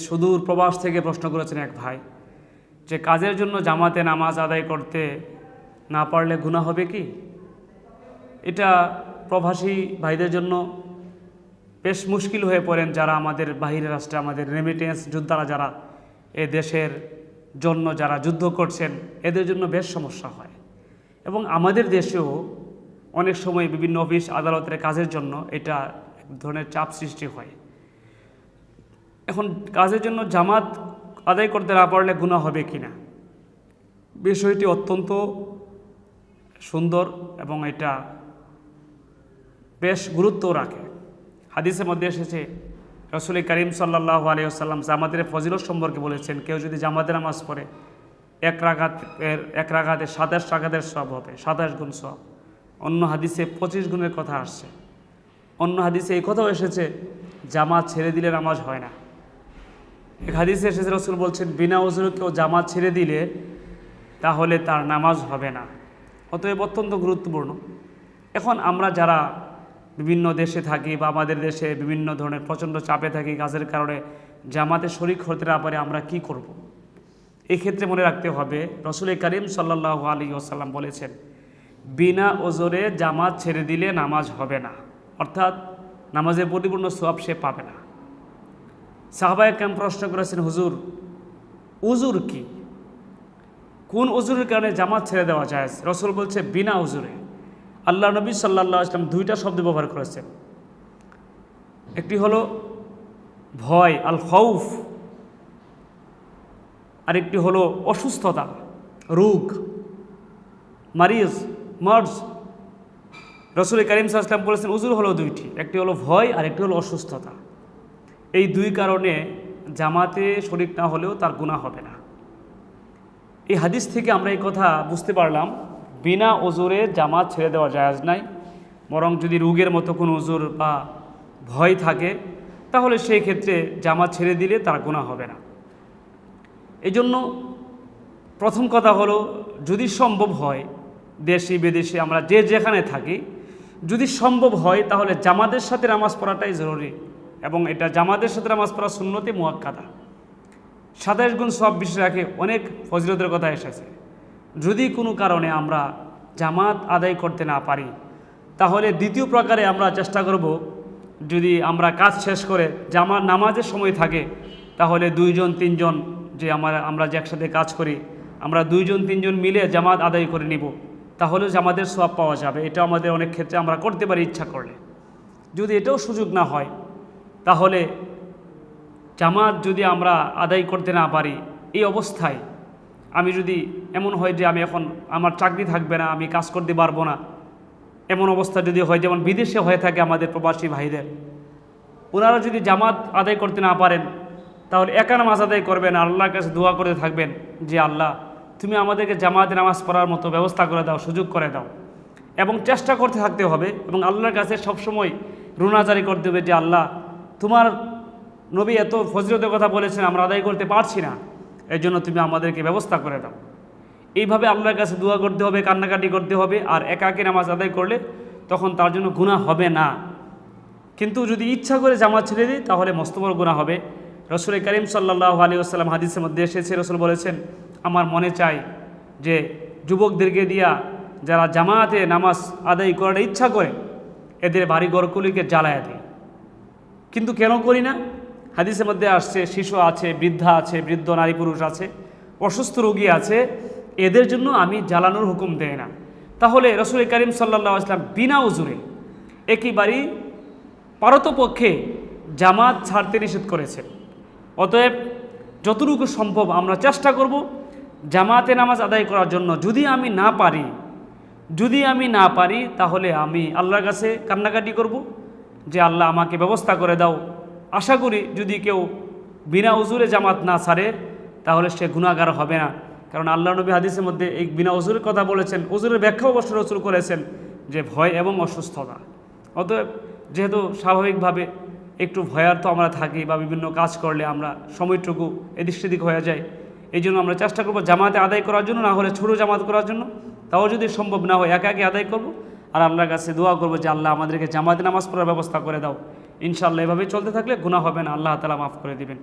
সুদূর প্রবাস থেকে প্রশ্ন করেছেন এক ভাই যে কাজের জন্য জামাতে নামাজ আদায় করতে না পারলে গুনাহ হবে কি? এটা প্রবাসী ভাইদের জন্য বেশ মুশকিল হয়ে পড়েন যারা আমাদের বাহিরের রাষ্ট্রে, আমাদের রেমিটেন্স যোদ্ধারা যারা এ দেশের জন্য যারা যুদ্ধ করছেন, এদের জন্য বেশ সমস্যা হয়। এবং আমাদের দেশেও অনেক সময় বিভিন্ন অফিস, আদালতের কাজের জন্য এটা এক ধরনের চাপ সৃষ্টি হয়। এখন কাজের জন্য জামাত আদায় করতে না পারলে গুণা হবে কি না বিষয়টি অত্যন্ত সুন্দর এবং এটা বেশ গুরুত্ব রাখে। হাদিসের মধ্যে এসেছে, রসুল করিম সাল্লাহ আলিয়াল্লাম জামাতের ফজিলত সম্পর্কে বলেছেন, কেউ যদি জামাতের নামাজ পড়ে, এক রাগাত এর, এক রাগাতে সাতাশ রাগাতের সব হবে, সাতাশ গুণ সব অন্য হাদিসে পঁচিশ গুণের কথা আসছে। অন্য হাদিসে এই কথাও এসেছে, জামাত ছেড়ে দিলে নামাজ হয় না। এক হাদিসে এসেছে, রসুল বলছেন, বিনা ওজুরে কেউ জামাত ছেড়ে দিলে তাহলে তার নামাজ হবে না। অতএব অত্যন্ত গুরুত্বপূর্ণ। এখন আমরা যারা বিভিন্ন দেশে থাকি বা আমাদের দেশে বিভিন্ন ধরনের প্রচণ্ড চাপে থাকি কাজের কারণে জামাতে শরিক হতে না পারে, আমরা কি করব। এই ক্ষেত্রে মনে রাখতে হবে, রসুল করিম সাল্লাহ আলী ওসাল্লাম বলেছেন, বিনা ওজোরে জামাত ছেড়ে দিলে নামাজ হবে না। অর্থাৎ নামাজের পরিপূর্ণ সব সে পাবে না। সাহবায় কেম প্রশ্ন করেছেন, হুজুর, উজুর কি? কোন উজুরের কারণে জামাত ছেড়ে দেওয়া যায়? রসুল বলছে, বিনা উজুরে। আল্লাহ নবী সাল্লাহ আসলাম দুইটা শব্দ ব্যবহার করেছেন। একটি হলো, ভয় আল খৌফ আরেকটি হলো, অসুস্থতা। রোগ। মারিজ। মার্জ। রসুল করিম সাল্লাম বলেছেন, উজুর হলো দুইটি। একটি হলো ভয় আর একটি হলো অসুস্থতা। এই দুই কারণে জামাতে শরিক না হলেও তার গুণা হবে না। এই হাদিস থেকে আমরা এই কথা বুঝতে পারলাম, বিনা ওজোরে জামাত ছেড়ে দেওয়া জায়াজ নাই। বরং যদি রোগের মতো কোনো ওজোর বা ভয় থাকে, তাহলে সেই ক্ষেত্রে জামাত ছেড়ে দিলে তার গুণা হবে না। এই জন্য প্রথম কথা হলো, যদি সম্ভব হয়, দেশি বিদেশি আমরা যে যেখানে থাকি, যদি সম্ভব হয়, তাহলে জামাতের সাথে নামাজ পড়াটাই জরুরি। এবং এটা জামাতের সাথে নামাজ পড়া শূন্যতে মোয়াক্কাদা। সাতাশ গুণ সব বিষয় রাখে অনেক ফজিলতের কথা এসেছে। যদি কোনো কারণে আমরা জামাত আদায় করতে না পারি, তাহলে দ্বিতীয় প্রকারে আমরা চেষ্টা করব, যদি আমরা কাজ শেষ করে জামা নামাজের সময় থাকে, তাহলে দুইজন, তিনজন যে আমরা আমরা যে একসাথে কাজ করি, আমরা দুইজন, তিনজন মিলে জামাত আদায় করে নিব। তাহলে জামাতের সব পাওয়া যাবে। এটা আমাদের অনেক ক্ষেত্রে আমরা করতে পারি ইচ্ছা করলে। যদি এটাও সুযোগ না হয় তাহলে জামাত যদি আমরা আদায় করতে না পারি, এই অবস্থায় আমি যদি এমন হয় যে আমি এখন আমার চাকরি থাকবে না, আমি কাজ করতে পারব না, এমন অবস্থা যদি হয়, যেমন বিদেশে হয়ে থাকে আমাদের প্রবাসী ভাইদের, ওনারা যদি জামাত আদায় করতে না পারেন, তাহলে একা নামাজ আদায় করবেন, আল্লাহর কাছে দোয়া করে থাকবেন যে, আল্লাহ, তুমি আমাদেরকে জামাতে নামাজ পড়ার মতো ব্যবস্থা করে দাও, সুযোগ করে দাও। এবং চেষ্টা করতে থাকতে হবে এবং আল্লাহর কাছে সবসময় রুনাজারি করতে হবে যে, আল্লাহ তোমার নবী এত ফজরতের কথা বলেছেন, আমরা আদায় করতে পারছি না। এই জন্য তুমি আমাদেরকে ব্যবস্থা করে দাও। এইভাবে আল্লাহর কাছে দোয়া করতে হবে, কান্নাকাটি করতে হবে, আর একাকে নামাজ আদায় করলে তখন তার জন্য গুণা হবে না। কিন্তু যদি ইচ্ছা করে জামাত ছেড়ে দিই তাহলে মস্ত গুণা হবে। রসুল করিম সাল্লাহ আলী আসসালাম হাদিসের মধ্যে এসেছে, রসুল বলেছেন, আমার মনে চাই যে যুবকদেরকে দিয়া যারা জামাতে নামাজ আদায় করার ইচ্ছা করে, এদের বাড়ি গড়গুলিকে জ্বালায় দেয় কিন্তু কেন করি না? হাদিসের মধ্যে আসছে, শিশু আছে, বৃদ্ধা আছে, বৃদ্ধ, নারী, পুরুষ আছে, অসুস্থ রোগী আছে, এদের জন্য আমি জ্বালানোর হুকুম দেয় না। তাহলে রসুল করিম সাল্লাহ আসলাম বিনা উজুরে একেবারেই পারতপক্ষে জামাত ছাড়তে নিষেধ করেছে অতএব যতটুকু সম্ভব আমরা চেষ্টা করব জামাতে নামাজ আদায় করার জন্য। যদি আমি না পারি, যদি আমি না পারি, তাহলে আমি আল্লাহর কাছে কান্নাকাটি করব। যে আল্লাহ আমাকে ব্যবস্থা করে দাও। আশা করি যদি কেউ বিনা উজুরে জামাত না ছাড়ে, তাহলে সে গুণাগার হবে না। কারণ আল্লাহ নবী হাদিসের মধ্যে এই বিনা উজুরের কথা বলেছেন, উজুরের ব্যাখ্যাও অবশ্য রচুর করেছেন যে ভয় এবং অসুস্থতা। অতএব যেহেতু স্বাভাবিকভাবে একটু ভয়ার্থ আমরা থাকি বা বিভিন্ন কাজ করলে আমরা সময়টুকু এদিক সেদিক হয়ে যায় এই জন্য আমরা চেষ্টা করব জামাতে আদায় করার জন্য, না হলে ছোটো জামাত করার জন্য। তাও যদি সম্ভব না হয়, একা একে আদায় করব। আর আল্লাহর কাছে দোয়া করব যে আল্লাহ আমাদেরকে জামাতে নামাজ পড়ার ব্যবস্থা করে দাও। ইনশাল্লাহ এভাবে চলতে থাকলে গুণা হবে না। আল্লাহ তালা মাফ করে দিবেন।